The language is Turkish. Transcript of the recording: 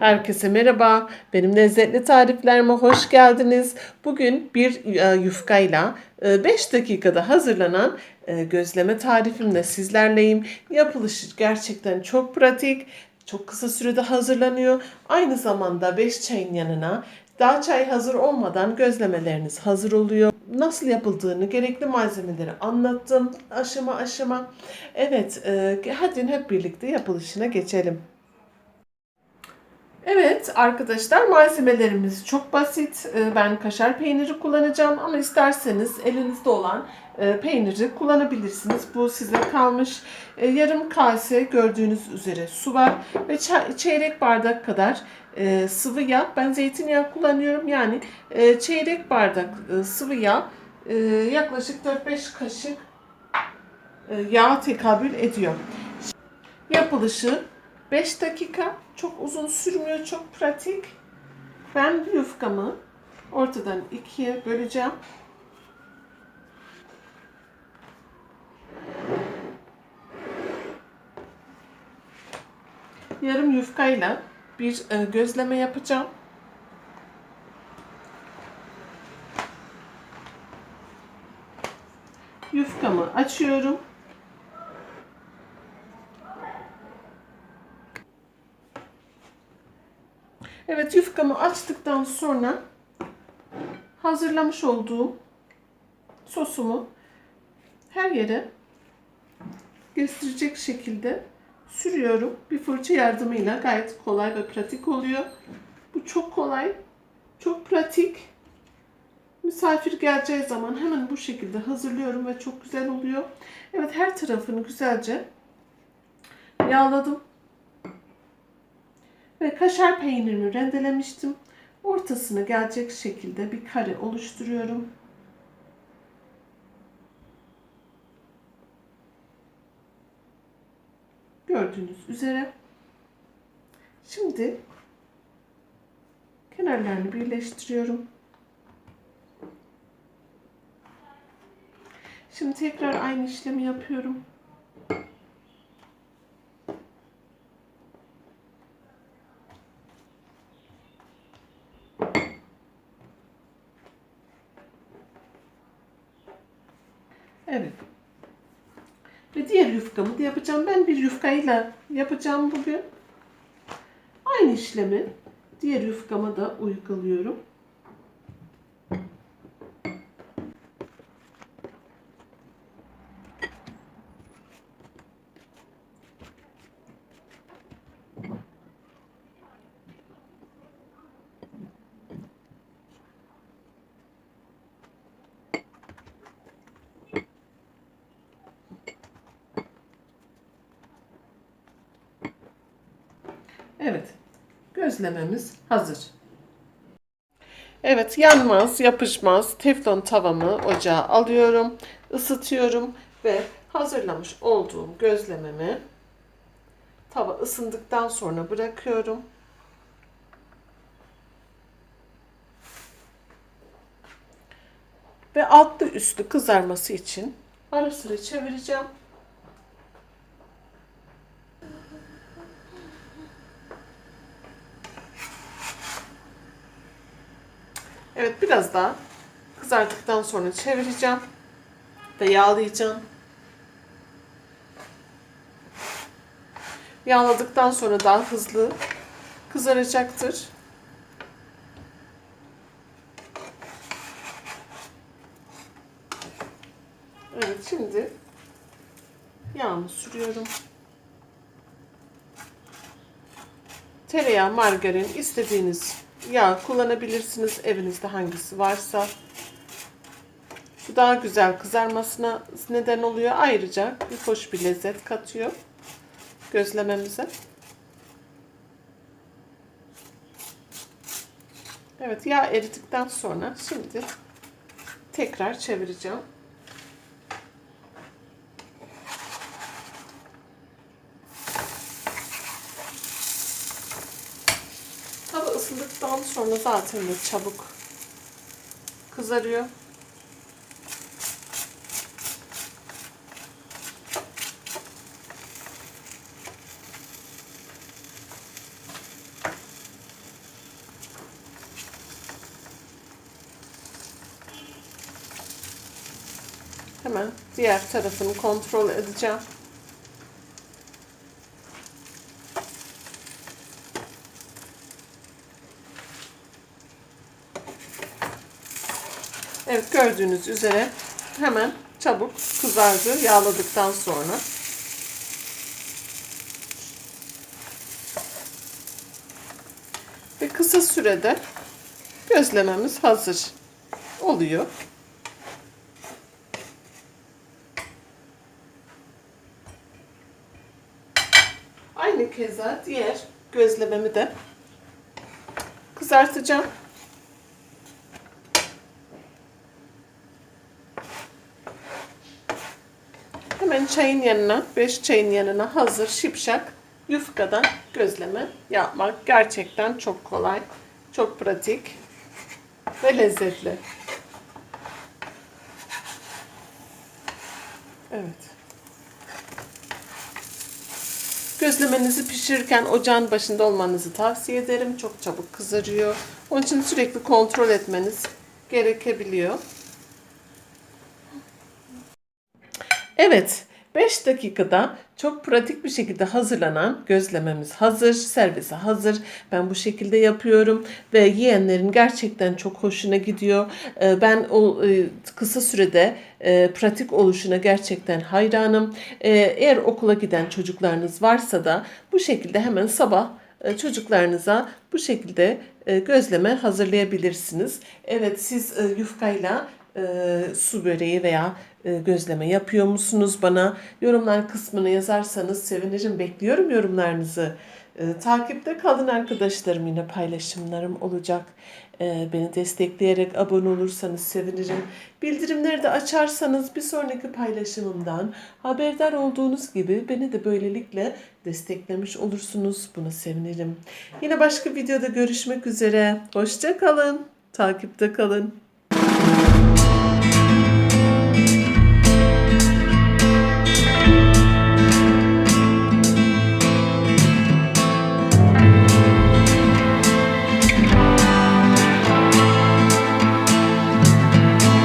Herkese merhaba. Benim lezzetli tariflerime hoş geldiniz. Bugün bir e, yufkayla 5 dakikada hazırlanan e, gözleme tarifimle sizlerleyim. Yapılışı gerçekten çok pratik. Çok kısa sürede hazırlanıyor. Aynı zamanda 5 çayın yanına daha çay hazır olmadan gözlemeleriniz hazır oluyor. Nasıl yapıldığını, gerekli malzemeleri anlattım aşama aşama. Evet, e, hadi hep birlikte yapılışına geçelim. Evet arkadaşlar malzemelerimiz çok basit. Ee, Ben kaşar peyniri kullanacağım ama isterseniz elinizde olan e, peyniri kullanabilirsiniz. Bu size kalmış. E, Yarım kase gördüğünüz üzere su var ve çeyrek bardak kadar e, sıvı yağ. Ben zeytinyağı kullanıyorum. Yani e, çeyrek bardak sıvı yağ yaklaşık 4-5 kaşık yağ tekabül ediyor. Yapılışı 5 dakika. Çok uzun sürmüyor. Çok pratik. Ben yufkamı ortadan ikiye böleceğim. Yarım yufkayla bir e, gözleme yapacağım. Yufkamı açıyorum. Evet yufkamı açtıktan sonra hazırlamış olduğum sosumu her yere gösterecek şekilde sürüyorum. Bir fırça yardımıyla gayet kolay ve pratik oluyor. Bu çok kolay, çok pratik. Misafir geleceği zaman hemen bu şekilde hazırlıyorum ve çok güzel oluyor. Evet her tarafını güzelce yağladım. Ve kaşar peynirini rendelemiştim. Ortasına gelecek şekilde bir kare oluşturuyorum. Gördüğünüz üzere. Şimdi kenarlarını birleştiriyorum. Şimdi tekrar aynı işlemi yapıyorum. Evet. Ve diğer yufkamı da yapacağım. Ben bir yufkayla yapacağım bugün. Aynı işlemi diğer yufkama da uyguluyorum. Evet. Gözlememiz hazır. Evet yanmaz, yapışmaz teflon tavamı ocağa alıyorum, ısıtıyorum ve hazırlamış olduğum gözlememi tava ısındıktan sonra bırakıyorum. Ve altlı üstlü kızarması için ara sıra çevireceğim. Evet biraz daha kızardıktan sonra çevireceğim ve yağlayacağım. Yağladıktan sonra daha hızlı kızaracaktır. Evet şimdi yağımı sürüyorum. Tereyağı, margarin istediğiniz yağ kullanabilirsiniz evinizde hangisi varsa. Bu daha güzel kızarmasına neden oluyor. Ayrıca bir hoş bir lezzet katıyor gözlememize. Evet yağ eridikten sonra şimdi tekrar çevireceğim. ısındıktan sonra zaten de çabuk kızarıyor. Hemen diğer tarafını kontrol edeceğim. Evet gördüğünüz üzere hemen çabuk kızardı yağladıktan sonra. Ve kısa sürede gözlememiz hazır oluyor. Aynı keza diğer gözlememi de kızartacağım. Hemen çayın yanına, 5 çayın yanına hazır şipşak yufkadan gözleme yapmak gerçekten çok kolay, çok pratik ve lezzetli. Evet. Gözlemenizi pişirirken ocağın başında olmanızı tavsiye ederim. Çok çabuk kızarıyor. Onun için sürekli kontrol etmeniz gerekebiliyor. Evet, 5 dakikada çok pratik bir şekilde hazırlanan gözlememiz hazır, servise hazır. Ben bu şekilde yapıyorum ve yiyenlerin gerçekten çok hoşuna gidiyor. Ee, Ben o e, kısa sürede e, pratik oluşuna gerçekten hayranım. Ee, Eğer okula giden çocuklarınız varsa da bu şekilde hemen sabah e, çocuklarınıza bu şekilde gözleme hazırlayabilirsiniz. Evet siz yufkayla su böreği veya gözleme yapıyor musunuz? Bana yorumlar kısmına yazarsanız sevinirim. Bekliyorum yorumlarınızı. E, takipte kalın arkadaşlarım yine paylaşımlarım olacak. E, beni destekleyerek abone olursanız sevinirim. Bildirimleri de açarsanız bir sonraki paylaşımımdan haberdar olduğunuz gibi beni de böylelikle desteklemiş olursunuz. Buna sevinirim. Yine başka videoda görüşmek üzere. Hoşça kalın. Takipte kalın.